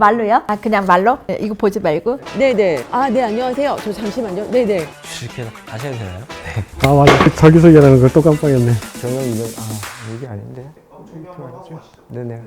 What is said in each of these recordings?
말로요? 아 그냥 말로? 네, 이거 보지 말고 네네. 아, 네, 안녕하세요. 저 잠시만요. 네네. 주식회사 다시 해도 되나요? 아 맞아 그 자기소개라는 걸 또 깜빡했네 경영 이름 아 이게 아닌데 네네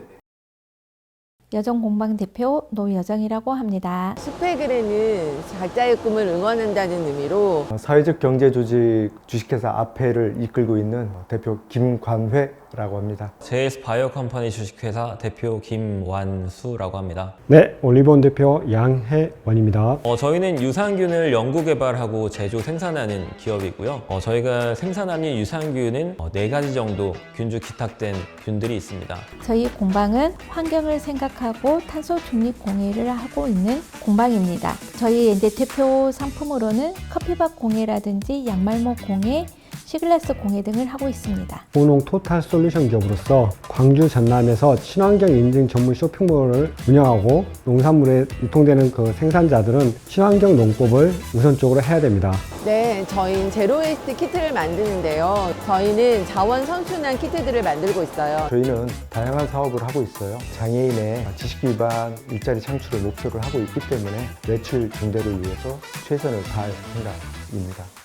여정 공방 대표 노여정이라고 합니다. 스펙을에는 각자의 꿈을 응원한다는 의미로 어, 사회적 경제 조직 주식회사 아페를 이끌고 있는 대표 김관회라고 합니다. JS 바이오 컴퍼니 주식회사 대표 김완수라고 합니다. 네 올리브원 대표 양혜원입니다 어, 저희는 유산균을 연구 개발하고 제조 생산하는 기업이고요. 어, 저희가 생산하는 유산균은 어, 네 가지 정도 균주 기탁된 균들이 있습니다. 저희 공방은 환경을 생각하고 탄소 중립 공예를 하고 있는 공방입니다. 저희 이제 대표 상품으로는 커피밥 공예라든지 양말목 공예, 시글라스 공예 등을 하고 있습니다. 고농 토탈 솔루션 기업으로서 광주 전남에서 친환경 인증 전문 쇼핑몰을 운영하고 농산물에 유통되는 그 생산자들은 친환경 농법을 우선적으로 해야 됩니다. 네, 저희는 제로웨이스트 키트를 만드는데요. 저희는 자원 선순환 키트들을 만들고 있어요. 저희는 다양한 사업을 하고 있어요. 장애인의 지식 기반 일자리 창출을 목표로 하고 있기 때문에 매출 증대를 위해서 최선을 다할 생각입니다.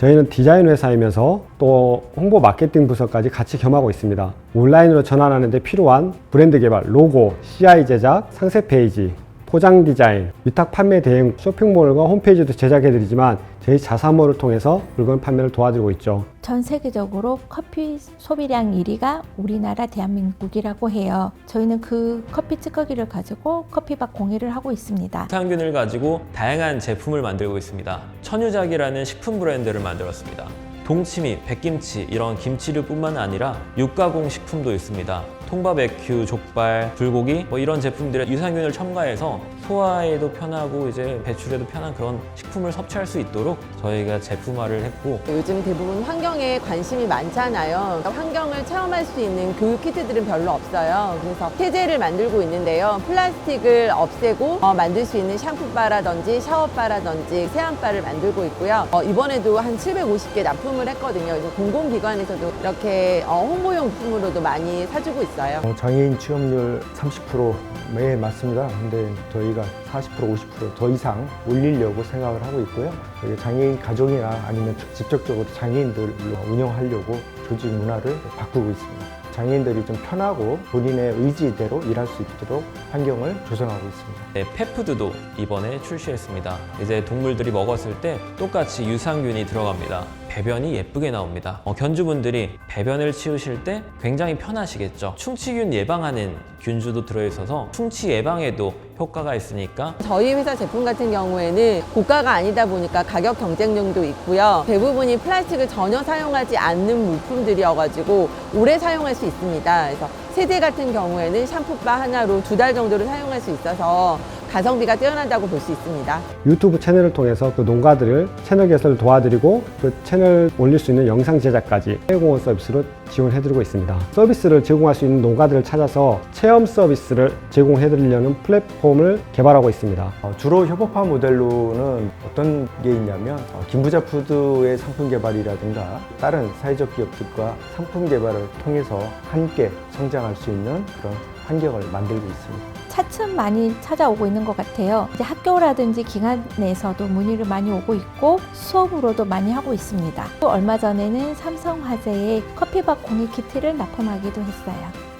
저희는 디자인 회사이면서 또 홍보 마케팅 부서까지 같이 겸하고 있습니다. 온라인으로 전환하는 데 필요한 브랜드 개발, 로고, CI 제작, 상세 페이지, 포장 디자인, 위탁 판매 대행 쇼핑몰과 홈페이지도 제작해드리지만 저희 자사몰을 통해서 물건 판매를 도와드리고 있죠. 전 세계적으로 커피 소비량 1위가 우리나라 대한민국이라고 해요. 저희는 그 커피 찌꺼기를 가지고 커피밥 공예를 하고 있습니다. 유산균을 가지고 다양한 제품을 만들고 있습니다. 천유작이라는 식품 브랜드를 만들었습니다. 동치미, 백김치 이런 김치류뿐만 아니라 육가공 식품도 있습니다. 통밥 에큐, 족발, 불고기 뭐 이런 제품들에 유산균을 첨가해서 소화에도 편하고 이제 배출에도 편한 그런 식품을 섭취할 수 있도록 저희가 제품화를 했고 요즘 대부분 환경에 관심이 많잖아요. 환경을 체험할 수 있는 교육 키트들은 별로 없어요. 그래서 세제를 만들고 있는데요. 플라스틱을 없애고 어, 만들 수 있는 샴푸바라든지 샤워바라든지 세안바를 만들고 있고요. 어, 이번에도 한 750개 납품을 했거든요. 공공기관에서도 이렇게 어, 홍보용품으로도 많이 사주고 있어요. 어, 장애인 취업률 30%에 맞습니다. 근데 저희가 40% 50%더 이상 올리려고 생각을 하고 있고요. 저희 장애인 가족이나 아니면 직접적으로 장애인들로 운영하려고 조직 문화를 바꾸고 있습니다. 장애인들이 좀 편하고 본인의 의지대로 일할 수 있도록 환경을 조성하고 있습니다. 네, 페푸드도 이번에 출시했습니다. 이제 동물들이 먹었을 때 똑같이 유산균이 들어갑니다. 배변이 예쁘게 나옵니다. 어, 견주분들이 배변을 치우실 때 굉장히 편하시겠죠. 충치균 예방하는 균주도 들어있어서 충치 예방에도 효과가 있으니까 저희 회사 제품 같은 경우에는 고가가 아니다 보니까 가격 경쟁력도 있고요. 대부분이 플라스틱을 전혀 사용하지 않는 물품들이어가지고 오래 사용할 수 있습니다. 그래서 세제 같은 경우에는 샴푸바 하나로 두 달 정도를 사용할 수 있어서 가성비가 뛰어나다고 볼 수 있습니다. 유튜브 채널을 통해서 그 농가들을 채널 개설을 도와드리고 그 채널 올릴 수 있는 영상 제작까지 해공원 서비스로 지원해드리고 있습니다. 서비스를 제공할 수 있는 농가들을 찾아서 체험 서비스를 제공해드리려는 플랫폼을 개발하고 있습니다. 어, 주로 협업화 모델로는 어떤 게 있냐면 어, 김부자 푸드의 상품 개발이라든가 다른 사회적 기업들과 상품 개발을 통해서 함께 성장할 수 있는 그런 환경을 만들고 있습니다. 차츰 많이 찾아오고 있는 것 같아요. 이제 학교라든지 기관에서도 문의를 많이 오고 있고 수업으로도 많이 하고 있습니다. 또 얼마 전에는 삼성화재의 커피밥 공예 키트를 납품하기도 했어요.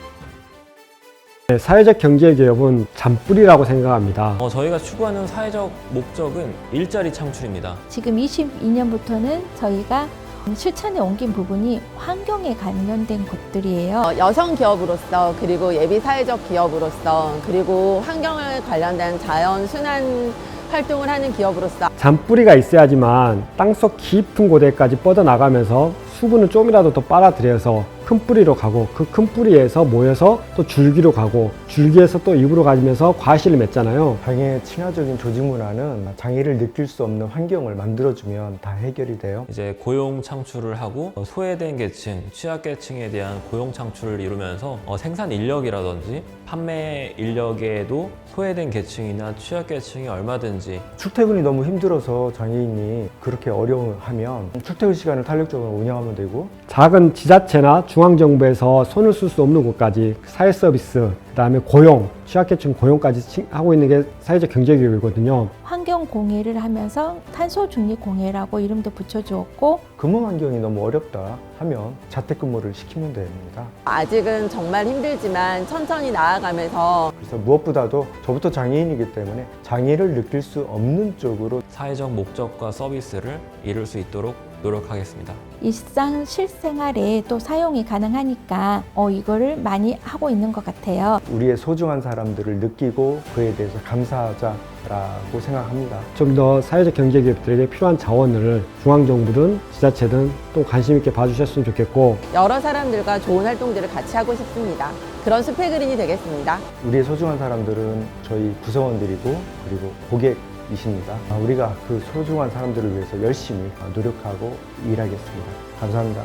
네, 사회적 경제 기업은 잔뿌리라고 생각합니다. 어, 저희가 추구하는 사회적 목적은 일자리 창출입니다. 지금 22년부터는 저희가 실천에 옮긴 부분이 환경에 관련된 것들이에요. 어, 여성 기업으로서 그리고 예비 사회적 기업으로서 그리고 환경을 관련된 자연 순환 활동을 하는 기업으로서 잔뿌리가 있어야지만 땅속 깊은 곳에까지 뻗어나가면서 수분을 좀이라도 더 빨아들여서 큰 뿌리로 가고 그 큰 뿌리에서 모여서 또 줄기로 가고 줄기에서 또 입으로 가면서 과실을 맺잖아요. 장애 친화적인 조직 문화는 장애를 느낄 수 없는 환경을 만들어주면 다 해결이 돼요. 이제 고용 창출을 하고 어, 소외된 계층, 취약계층에 대한 고용 창출을 이루면서 어, 생산 인력이라든지 판매 인력에도 소외된 계층이나 취약계층이 얼마든지 출퇴근이 너무 힘들어서 장애인이 그렇게 어려워하면 출퇴근 시간을 탄력적으로 운영하면 되고 작은 지자체나 중 앙정부에서 손을 쓸 수 없는 곳까지 사회 서비스, 그다음에 고용, 취약계층 고용까지 치- 하고 있는 게 사회적 경제기업이거든요. 환경 공해를 하면서 탄소 중립 공해라고 이름도 붙여주었고 근무 환경이 너무 어렵다 하면 자택근무를 시키면 됩니다. 아직은 정말 힘들지만 천천히 나아가면서 그래서 무엇보다도 저부터 장애인이기 때문에 장애를 느낄 수 없는 쪽으로 사회적 목적과 서비스를 이룰 수 있도록 노력하겠습니다. 일상 실생활에 또 사용이 가능하니까 어, 이거를 많이 하고 있는 것 같아요. 우리의 소중한 사람들을 느끼고 그에 대해서 감사하자라고 생각합니다. 좀 더 사회적 경제 기업들에게 필요한 자원을 중앙정부든 지자체든 또 관심 있게 봐주셨으면 좋겠고 여러 사람들과 좋은 활동들을 같이 하고 싶습니다. 그런 스펙그린이 되겠습니다. 우리의 소중한 사람들은 저희 구성원들이고 그리고 고객 이십니다. 아, 우리가 그 소중한 사람들을 위해서 열심히 노력하고 일하겠습니다. 감사합니다.